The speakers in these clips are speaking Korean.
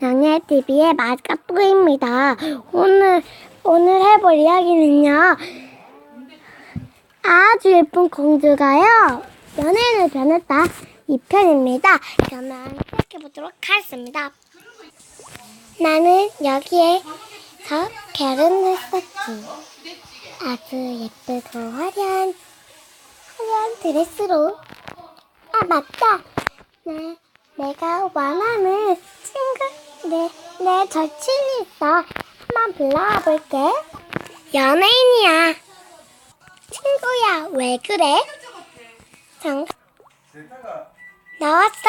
영예TV의 마스카토입니다. 오늘, 오늘 해볼 이야기는요. 아주 예쁜 공주가요. 연예인을 변했다. 이 편입니다. 그러면 시작해보도록 하겠습니다. 나는 여기에서 결혼했었지. 아주 예쁘고 화려한, 화려한 드레스로. 아, 맞다. 네, 내가 원하는 네, 내 절친이 있어. 한번 불러와 볼게. 연예인이야. 친구야, 왜 그래? 잠깐. 나왔어.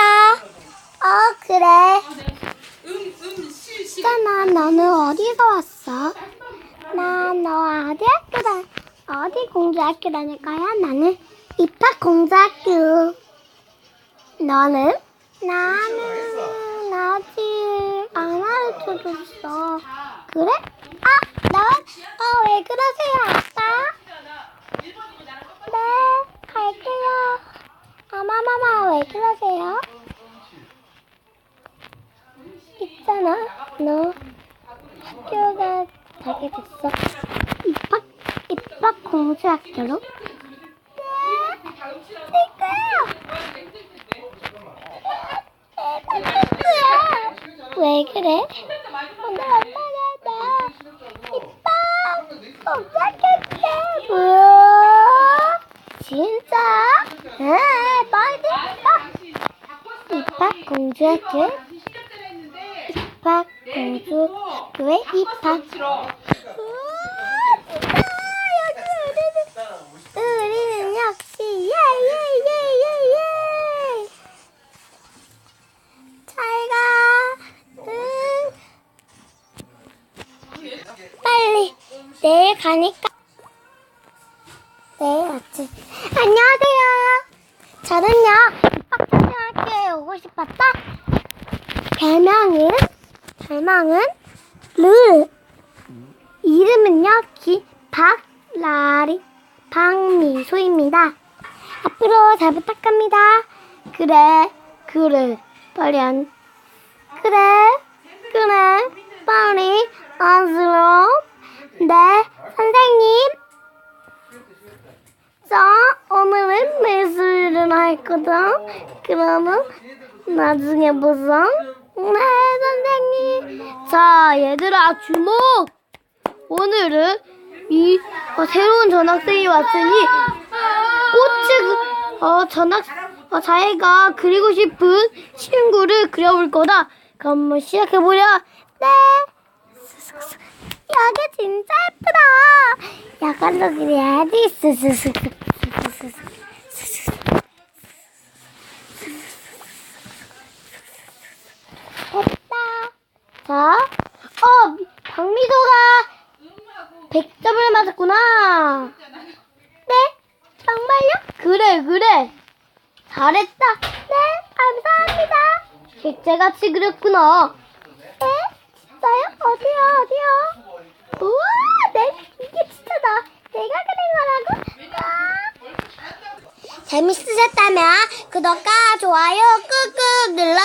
어, 그래. 있잖아, 너는 어디서 왔어? 나, 너 어디 학교 다, 어디 공주학교 다닐 거야? 나는 입학 공주학교. 너는? 나는 아직 안 가르쳐줬어. 그래? 아, 나? 어, 왜 그러세요, 아빠? 네, 갈게요. 아마마마, 왜 그러세요? 있잖아, 너 학교가 가게 됐어. 입학, 입학 공주학교로? 네, 왜 그래? 오늘 엄마가 나 이뻐 공작했대 뭐야? 진짜? 에 빨리 입학 입학 공주학교 입학 공주학교에 입학 우와 진짜 여기 우리는 우리는 역시 예예예예예 잘가. 응. 빨리 내일 가니까. 내일 왔지. 안녕하세요. 저는요 입학초등학교에 오고 싶었다. 별명은 별명은 르. 이름은요 기 박라리 박미소입니다. 앞으로 잘 부탁합니다. 그래, 그래, 빨리 안. 그래, 그래, 빨리 안쓰 거다. 그러면 나중에 보자. 네, 선생님. 자, 얘들아, 주목! 오늘은 이 어, 새로운 전학생이 왔으니 꽃을 그- 어, 전학 어, 자기가 그리고 싶은 친구를 그려볼 거다. 그럼 한번 시작해 보자. 네. 여기 진짜 예쁘다. 약간도 그려야지. 스스스. 됐다. 자, 어, 박미도가 100점을 맞았구나. 네? 정말요? 그래, 그래. 잘했다. 네, 감사합니다. 객자같이 그렸구나. 네? 진짜요? 어디요, 어디요? 우와, 네, 이게 진짜 나, 내가 그린 거라고? 와. 재밌으셨다면 구독과 좋아요 꾹꾹 눌러주세요.